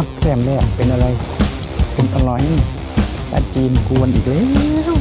ครับแต้มแรกเป็นอะไร เป็นอร่อยปลาจีนกวนอีกแล้ว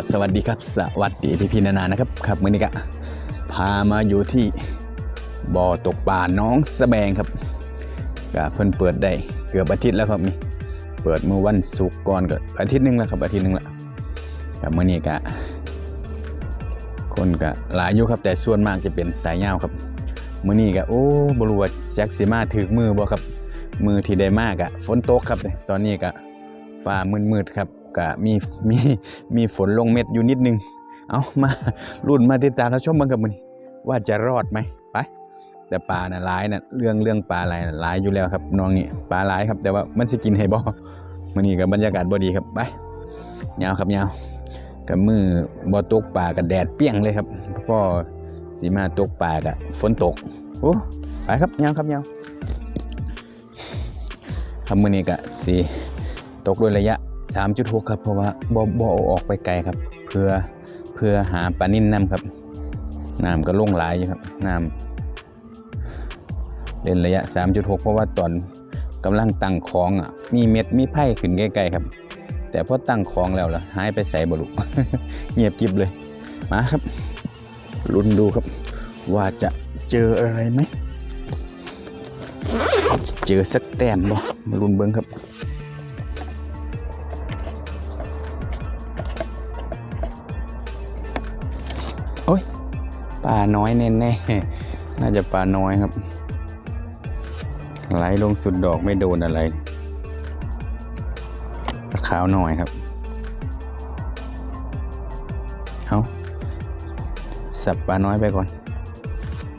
กับสวัสดีครับ สวัสดีพี่พี่นานานะครับครับมือนี้ก็พามาอยู่ที่บ่อตกปลาน้องสะแบงครับก็เพิ่นเปิดได้เกือบอาทิตย์แล้วครับนี่เปิดเมื่อวันศุกร์ก่อนก็อาทิตย์หนึงแล้วครับอาทิตย์หนึงละกับมือนี้ก็คนก็หลายอยู่ครับแต่ส่วนมากจะเป็นสายยาวครับมือนี้ก็โอ้บรัวแจ็คสิมาถึกมือบ่ครับ มือที่ได้มากอะฝนตกครับ ตอนนี้ก็ฟ้ามืดๆครับ ก็มีมีมีฝนลงเม็ดอยู่นิดนึง เอามารุ่นมาติดตามเราชมมันกับมันว่าจะรอดไหมไปแต่ปลาน่ะหลายน่ะเรื่องเรื่องปลาอะไรน่ะหลายอยู่แล้วครับน้องนี่ปลาหลายครับ แต่ว่ามันจะกินให้บ่มันนี่กับบรรยากาศบ่ดีครับไปยาวครับยาวกับมือบ่ตกปลากับแดดเปี้ยงเลยครับพ่อสีมาตกปลากับฝนตกโอ้ไปครับยาวครับยาวครับมือนี้ก็สีตกด้วยระยะ 3.6 ครับ เพราะว่าบ่บ่เอาออกไปไกลครับ เพื่อเพื่อหาปลานิ่นน้ำครับน้ำก็ล่งหลายอยู่ครับน้ำเล่นระยะ 3.6 เพราะว่าตอนกำลังตั้งของอะมีเม็ดมีไผ่ขึ้นใกล้ๆครับ แต่พอตั้งของแล้วล่ะหายไปใส่บลุเงียบกิบเลยมาครับลุ้นดูครับ ว่าจะเจออะไรไหมเจอสักแต้มบ่มาลุ้นเบิ้งครับ ปลาน้อยแน่ๆน่าจะปลาน้อยครับไหลลงสุดดอกไม่โดนอะไรปลาขาวหน่อยครับเอาสับปลาน้อยไปก่อน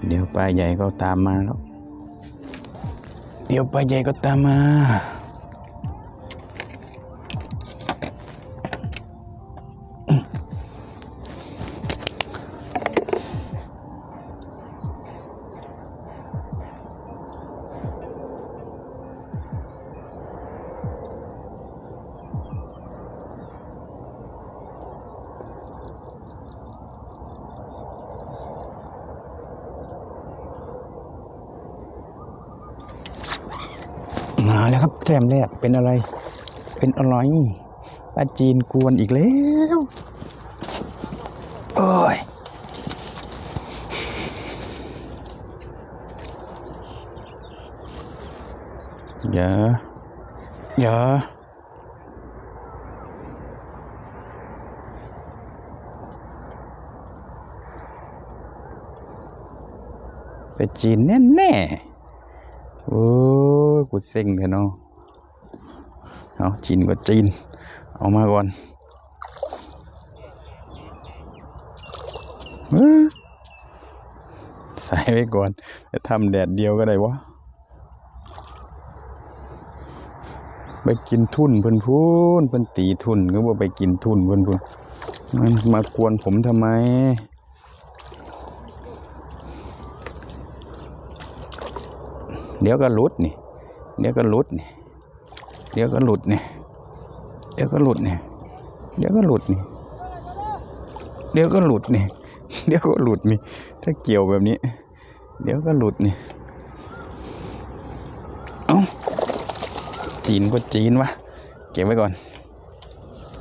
เดี๋ยวปลาใหญ่ก็ตามมาแล้ว เดี๋ยวปลาใหญ่ก็ตามมามา ต้มแรกเป็นอะไร เป็นอร่อยปลาจีนกวนอีกแล้วโอ้ยอย่าอย่าไปลาจีนแน่แน่โอ้กูเซ็งแท้เนาะ เอาจีนก็จีน เอามาก่อนใส่ไว้ก่อนจะทำแดดเดียวก็ได้วะไปกินทุนเพิ่นพูนเพิ่นตีทุนก็ว่าไปกินทุนเพิ่นพูนมันมากวนผมทำไมเดี๋ยวก็ลุดนี่ เดี๋ยวก็ลุดนี่ เดี๋ยวก็หลุดเนี่ยเดี๋ยวก็หลุดเนี่ยเดี๋ยวก็หลุดนี่เดี๋ยวก็หลุดนี่เดี๋ยวก็หลุดนี่ถ้าเกี่ยวแบบนี้ เดี๋ยวก็หลุดนี่เอ้าจีนก็จีนวะเก็บไว้ก่อน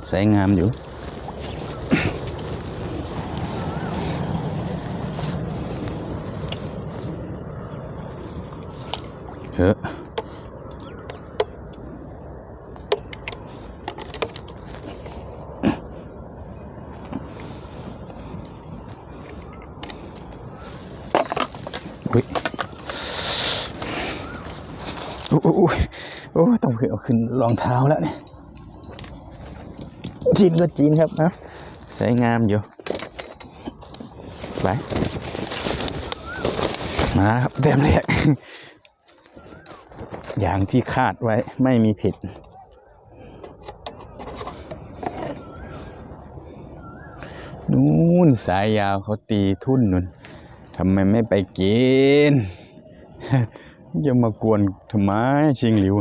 สวยงามอยู่เฮ้ออยโอ้โอ้โอ้โอ้ต้องเอา ขึ้นรองเท้าแล้วเนี่ยจีนก็จีนครับนะสวยงามอยู่ไปมาครับเต็มแรกอย่างที่คาดไว้ไม่มีผิด นู่นสายยาวเขาตีทุ่นนุ่นทำไมไม่ไปกินจะมากวนทำไมชิงหลิว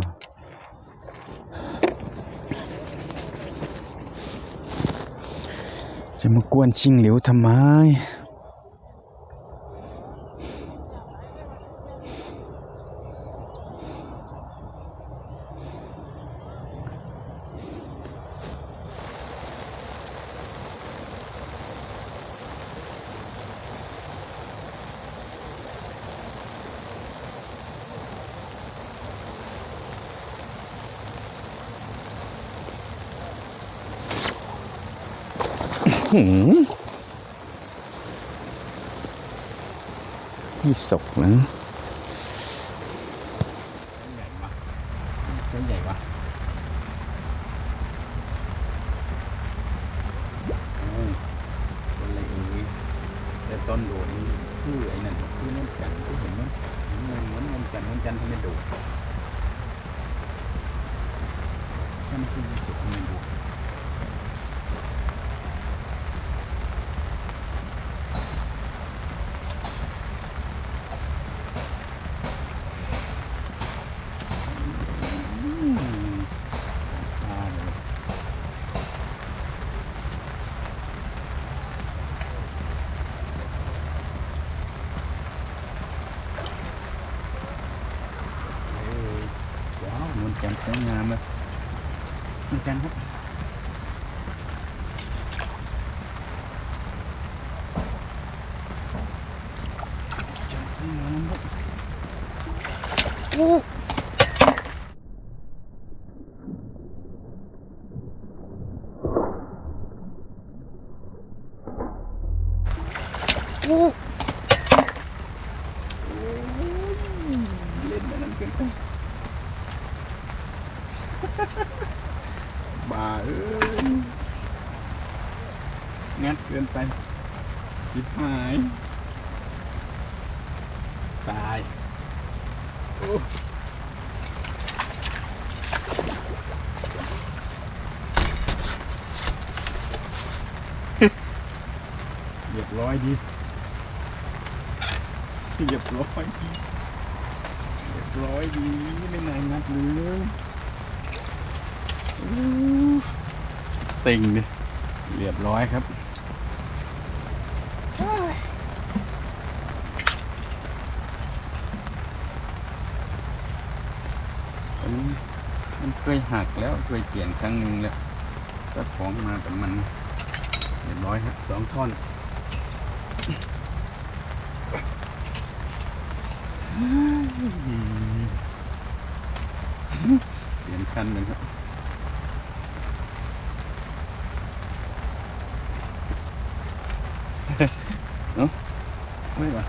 จะมากวนชิงหลิวทำไม หืม นี่ศกนะเส้นใหญ่วะต้นอะไรเอ่ยแต่ต้นโดดนี่คือไอ้นั่นคือน้ำจันทร์ที่เห็นมั้ยเหมือนเหมือนน้ำจันทร์น้ำจันทร์ที่ไม่โดดถ้ามันคือสกมันไม่โดด อืมอ่าเลยเอ้ยว้าวนวลจันทร์สวยงามเลยนวลจันทร์ครับจันทร์สวยงามครับ อู้ อู้เล่นแบบนั้นเกินไป บ้าเอ้ยงัดเกินไปชิบหาย ตายโอ้เรียบร้อยดี เรียบร้อยดีเรียบร้อยดีไม่นานนัดเลยอู้ ติงดิเรียบร้อยครับอันนี้มันเคยหักแล้วเคยเปลี่ยนครั้งหนึ่งแล้วก็ของมาแต่มันเรียบร้อยครับสองท่อนเปลี่ยนคันหนึ่งครับ เนาะไม่ว่ะ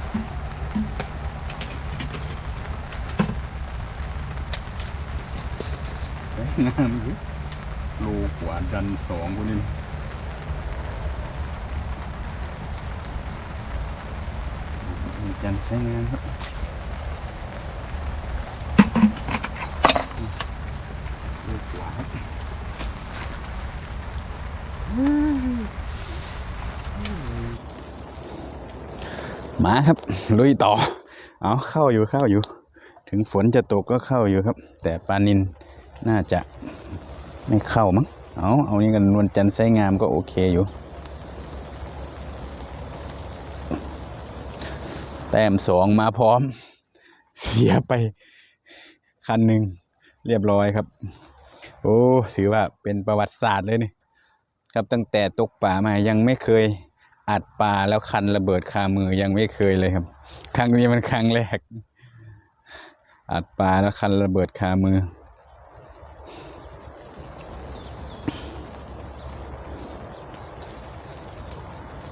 สวยงามอยู่โลกว่าดันสองคนนี้จันทร์สวยงามครับ ดีกว่าครับ มาครับ ลุยต่อ เอาเข้าอยู่เข้าอยู่ ถึงฝนจะตกก็เข้าอยู่ครับ แต่ปลานินน่าจะไม่เข้ามั้ง เอาเอานี่กันนวลจันทร์ไซงามก็โอเคอยู่ แต้มสองมาพร้อม เสียไปคันหนึ่งเรียบร้อยครับ โอ้ถือว่าเป็นประวัติศาสตร์เลยนี่ครับตั้งแต่ตกป่ามายังไม่เคย อัดปลาแล้วคันระเบิดคามือยังไม่เคยเลยครับ ครั้งนี้มันครั้งแรก อัดปลาแล้วคันระเบิดคามือ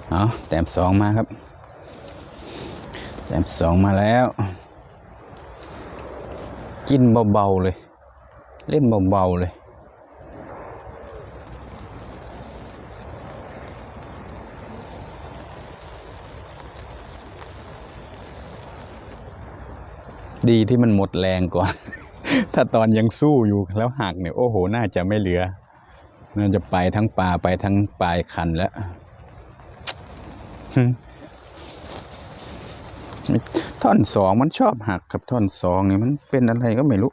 เอาแต้มสองมาครับ แต้มสองมาแล้ว กินเบาๆเลย เล่นเบาๆเลย ดีที่มันหมดแรงก่อน ถ้าตอนยังสู้อยู่แล้วหักเนี่ยโอ้โห น่าจะไม่เหลือ น่าจะไปทั้งปลาไปทั้งปลายคันแล้วท่อนสองมันชอบหักครับท่อนสองเนี่ยมันเป็นอะไรก็ไม่รู้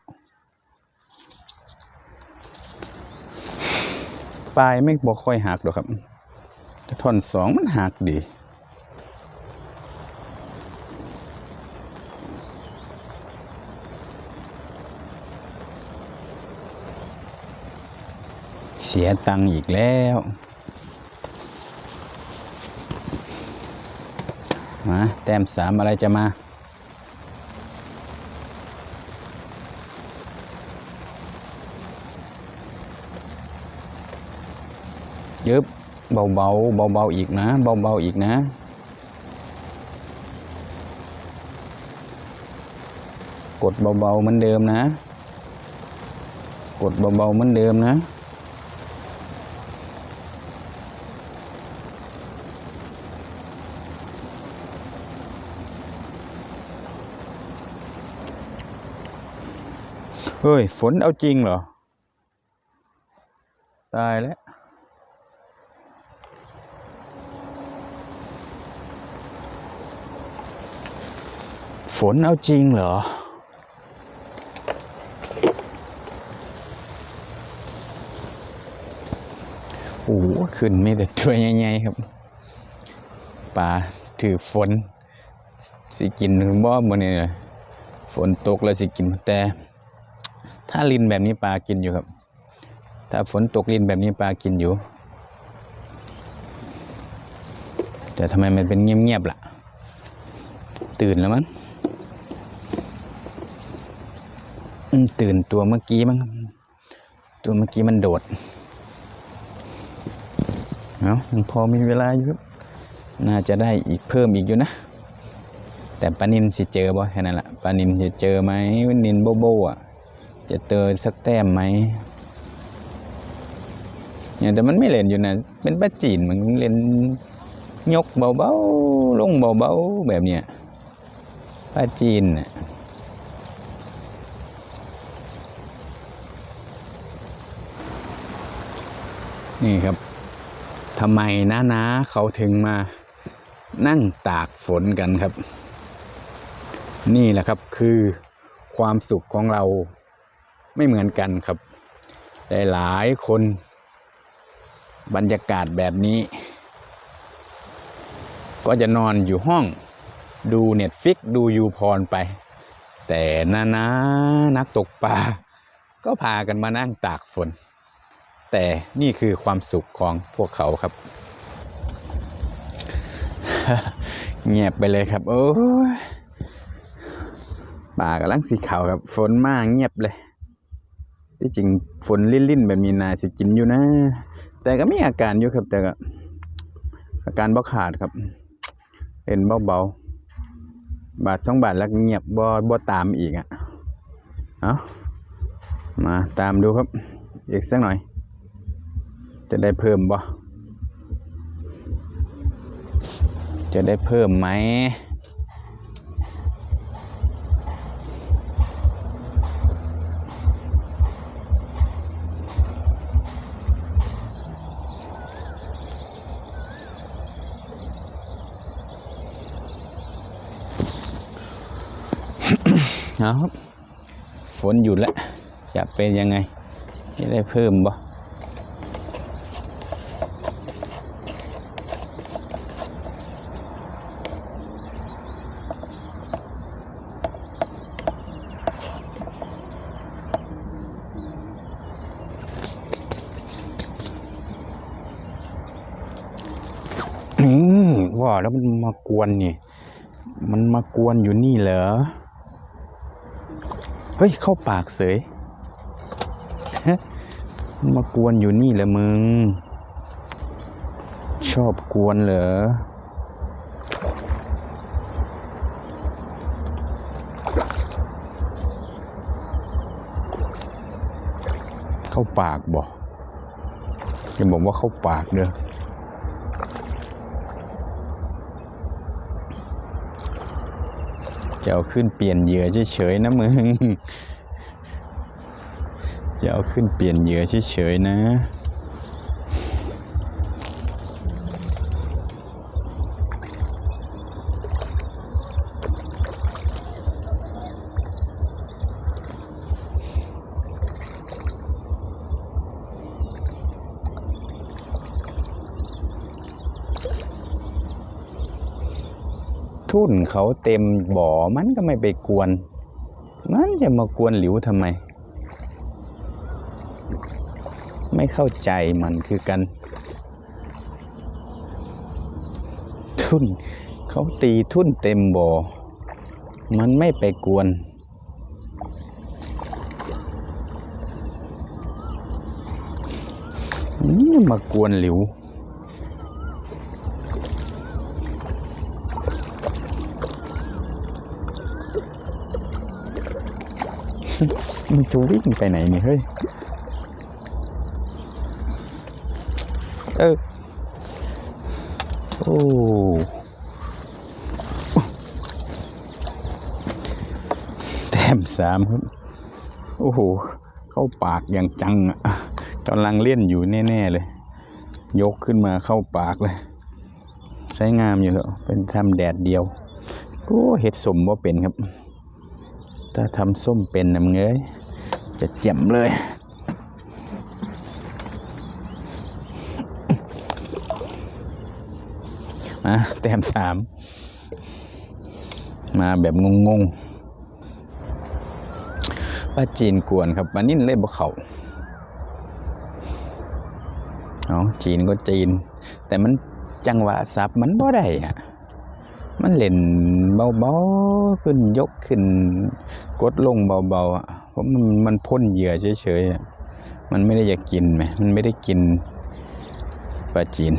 ปลายไม่บอกค่อยหักหรอกครับแต่ท่อนสองมันหักดี สียตังค์อีกแล้ว มา แต้มสามอะไรจะมา ยึบเบาๆเบาๆอีกนะเบาๆอีกนะ กดเบาๆเหมือนเดิมนะ กดเบาๆเหมือนเดิมนะ เฮ้ย ฝนเอาจริงเหรอ ตายแล้ว ฝนเอาจริงเหรอ โอ้โหขึ้นมีแต่ตัวใหญ่ๆครับปลาถือฝน สิกินบ่มือนี้น่ฝนตกแล้วสิกินแต่ ถ้าลินแบบนี้ปลากินอยู่ครับ ถ้าฝนตกลินแบบนี้ปลากินอยู่ แต่ทำไมมันเป็นเงียบๆล่ะ ตื่นแล้วมั้งตื่นตัวเมื่อกี้มั้งตัวเมื่อกี้มันโดดเอายังพอมีเวลาอยู่น่าจะได้อีกเพิ่มอีกอยู่นะแต่ปลานินสิเจอบ่แค่นั้นแหละปลานินจะเจอไหมวันนินโบโบอะ จะเจอสักแต้มไหมเนี่ยแต่มันไม่เล่นอยู่นะ เป็นป้าจีนมันเล่นยกเบาๆลงเบาๆแบบเนี้ยป้าจีนน่ะนี่ครับทำไมน้านาเขาถึงมานั่งตากฝนกันครับ นี่แหละครับคือความสุขของเรา ไม่เหมือนกันครับ หลายๆคนบรรยากาศแบบนี้ ก็จะนอนอยู่ห้องดูเน็ตฟิกดูยูพรไป แต่นานานักตกปลาก็พากันมานั่งตากฝน แต่นี่คือความสุขของพวกเขาครับ เงียบไปเลยครับ โอ้ป่ากำลังสีขาวครับ ฝนมากเงียบเลย ที่จริงฝนลิ่นๆแบบมีนาสิกินอยู่นะ แต่ก็มีอาการอยู่ครับ แต่ก็อาการบ่ขาดครับเห็นเบาๆบาทสองบาทแล้วเงียบบ่บ่ตามอีกอะเอามาตามดูครับอีกสักหน่อย จะได้เพิ่มบ่จะได้เพิ่มไหม เอาครับ ฝนหยุดแล้ว จะเป็นยังไงจะได้เพิ่มบ่ว่าแล้วมันมากวนนี่ มันมากวนอยู่นี่เหรอ เฮ้ย เข้าปากเสยมากวนอยู่นี่เหรอมึง ชอบกวนเหรอเข้าปากบอย่าบอกว่าเข้าปากเด้อ จะเอาขึ้นเปลี่ยนเหยื่อเฉยๆนะมึง จะเอาขึ้นเปลี่ยนเหยื่อเฉยๆนะ เขาเต็มบ่อมันก็ไม่ไปกวน มันจะมากวนหลิวทำไม ไม่เข้าใจมันคือกัน ทุ่น เขาตีทุ่นเต็มบ่อ มันไม่ไปกวนมากวนหลิว มึงจะวิ่งไปไหนนี่เฮ้ย เออ โอ้แต้มสามครับ โอ้โห เข้าปากอย่างจังอะกำลังเล่นอยู่แน่ ๆ เลย ยกขึ้นมาเข้าปากเลย ใช้งามอยู่แล้ว เป็นทำแดดเดียว โอ้เห็ดสมว่าเป็นครับ ถ้าทำส้มเป็นนะมึงเอ้ยจะเจ็มเลย มาแต้มสาม มาแบบงงๆป้าจีนกวนครับปานิ่นเล่นบ่เขาเอาจีนก็จีน แต่มันจังหวะซับมันบ่ได้อะมันเล่นเบาๆขึ้นยกขึ้น กดลงเบาๆอะเพราะมันมันพ่นเหยื่อเฉยๆมันไม่ได้อยากกินไหมมันไม่ได้กินปลาจีน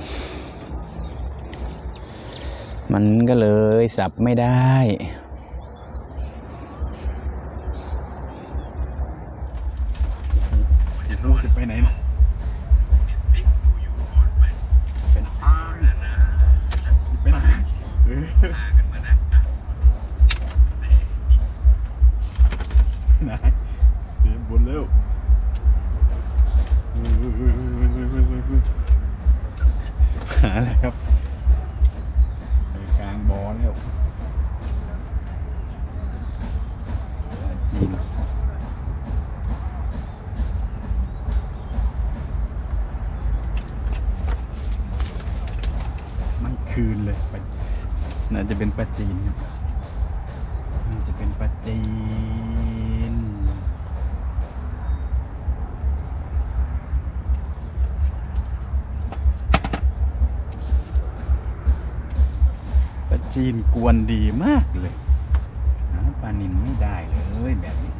มันก็เลยสับไม่ได้เดี๋ยวจะไปไหนนะ เป็นปลาจีนครับน่าจะเป็นปลาจีน ปลาจีนกวนดีมากเลยหาปลานินไม่ได้เลยแบบนี้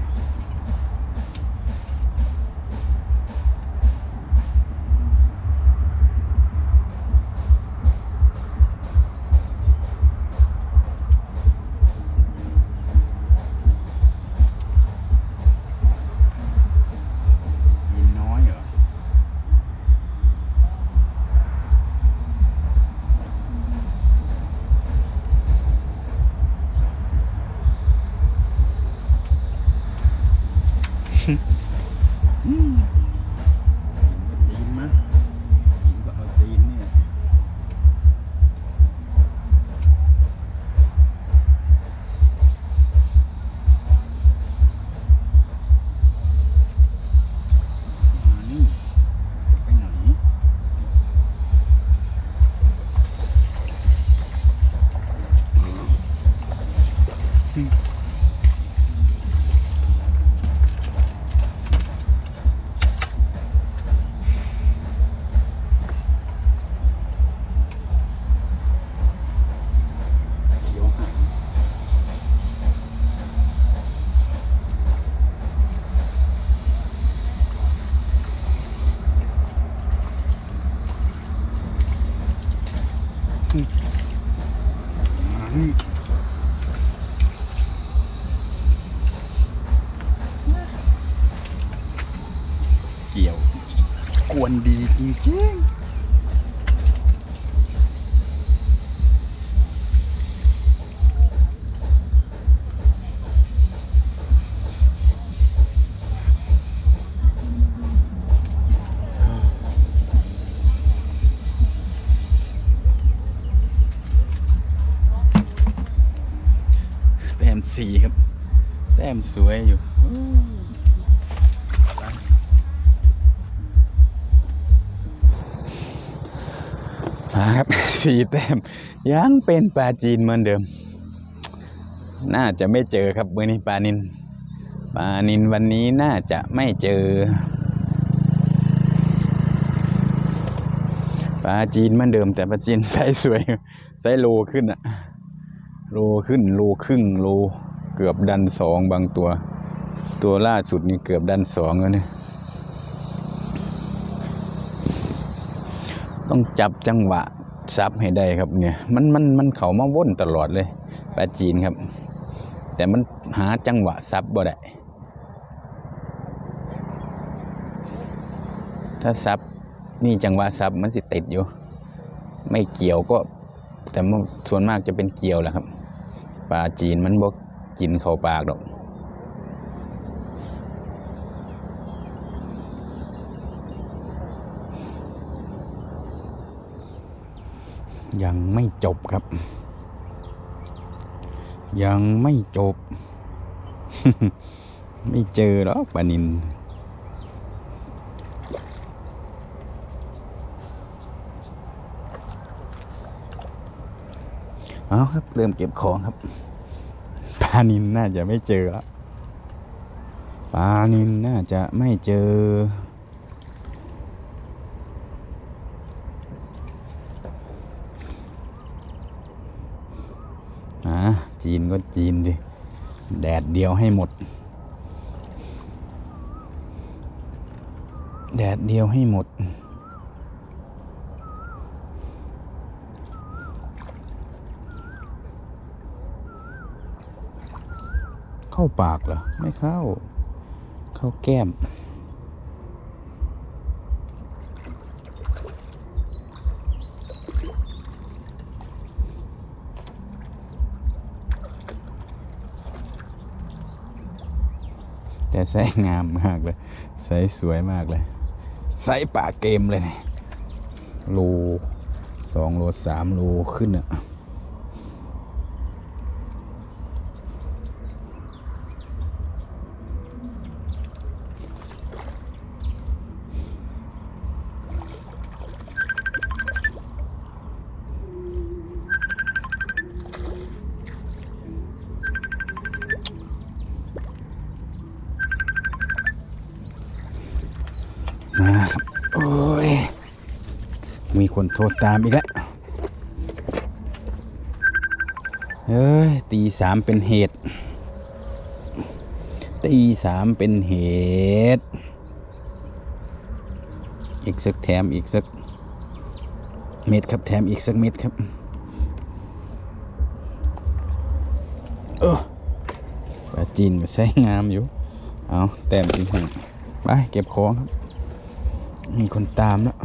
ดีจริงๆแต้มสีครับ แต้มสวยอยู่ สี่แต้มยังเป็นปลาจีนเหมือนเดิม น่าจะไม่เจอครับเมื่อนี้ปลานินปลานินวันนี้น่าจะไม่เจอปลาจีนเหมือนเดิม แต่ปลาจีนไซส์สวยไซส์โลขึ้นอะโลขึ้นโลครึ่งโลเกือบดันสองบางตัว ตัวล่าสุดนี่เกือบดันสองแล้วเนี่ยต้องจับจังหวะ ซับให้ได้ครับเนี่ยมันมันมันเขามาว่นตลอดเลยปลาจีนครับ แต่มันหาจังหวะซับบ่ได้ถ้าซับนี่จังหวะซับมันสิติดอยู่ ไม่เกี่ยวก็ แต่ส่วนมากจะเป็นเกี่ยวแหละครับปลาจีนมันบ่กินเข้าปากดอก ยังไม่จบครับ ยังไม่จบ ไม่เจอหรอกปลานินเอาครับ เริ่มเก็บของครับปลานินน่าจะไม่เจอแล้วปลานินน่าจะไม่เจอ อ่าจี นก็จีนสิแดดเดียวให้หมด แดดเดียวให้หมด เข้าปากเหรอ ไม่เข้า เข้าแก้ม แต่ไซส์งามมากเลยไซส์สวยมากเลยไซส์ป่าเกมเลยเนี่ยโลสองโลสามโลขึ้นอะม โทรตามอีกแล้วเฮ้ยตีสามเป็นเหตุ ตีสามเป็นเหตุ อีกสักแถมอีกสักเม็ดครับแถมอีกสักเม็ดครับเออปลาจีนก็ใช้งามอยู่ เอาแต้มอีกหนึ่งไปเก็บของครับ มีคนตามแล้ว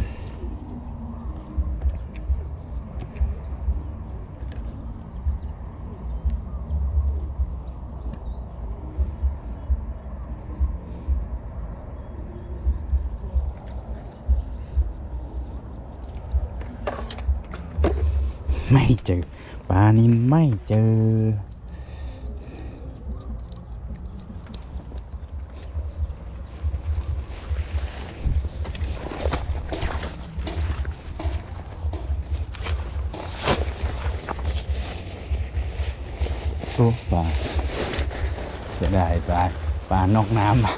ไม่เจอปลา นินไม่เจอ โอ้ปลาเสียดายปลาปลานอกน้ำปะ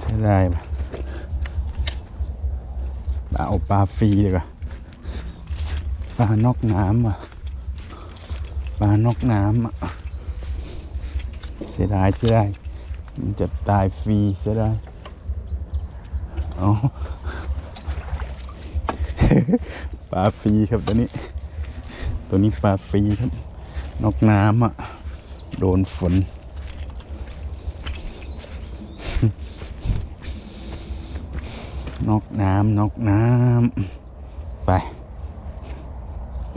เสียดายปะปลาเอาปลาฟรีดีกว่า ลานอกน้ำอะปลานอกน้ำอะเสียดายเสียดายมันจะตายฟรีเสียดายเอปลาฟรีครับตัวนี้ ตัวนี้ปลาฟรีครับ นอกน้ำอะ โดนฝน นอกน้ำนอกน้ำไป ไ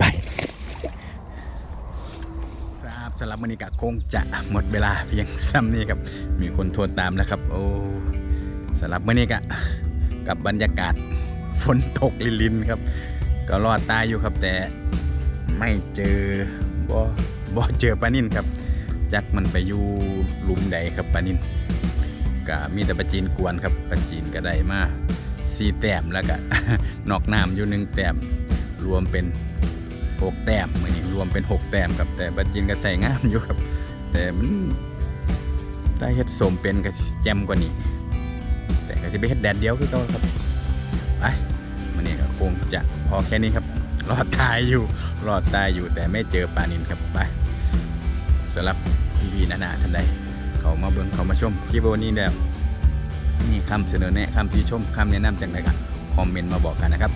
ปครับสำหรับมื้อนี้ก็คงจะหมดเวลาเพียงซ้ำนี้ครับ มีคนโทรตามแล้วครับ โอ้สำหรับมื้อนี้ก็กับบรรยากาศฝนตกลินๆครับ ก็รอดตายอยู่ครับ แต่ไม่เจอบ่บ่เจอปลานินครับจักมันไปอยู่หลุมใดครับปลานิน ก็มีแต่ปลาจีนกวนครับปลาจีนก็ได้มาสี่แต้มแล้วก็นอกน้ำอยู่หนึ่งแต้มรวมเป็นหกแต้มมือนี้รวมเป็นหกแต้มครับแต่ปลาจีนก็ใส่งามอยู่ครับ แต่มันได้เฮ็ดสมเป็นก็แจ่มกว่านี้ แต่ก็จะไปเฮ็ดแดดเดียวคือเก่าครับไปมันนี้ก็คงจะพอแค่นี้ครับรอดตายอยู่รอดตายอยู่แต่ไม่เจอปลานินครับไปสำหรับพี่ๆนานาท่านใด เขามาเบิ้งเขามาชมคลิปวันนี้แล้วนี่คำเสนอแนะคำที่ชมคำแนะนำจังไรกันคอมเมนต์มาบอกกันนะครับ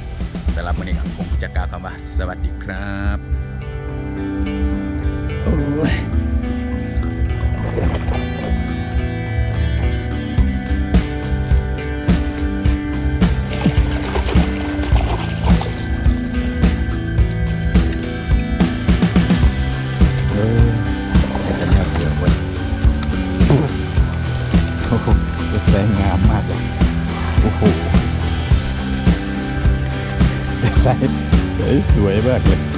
สำหรับวันนี้ก็คงจะกล่าวคำว่า สวัสดีครับ จะใส่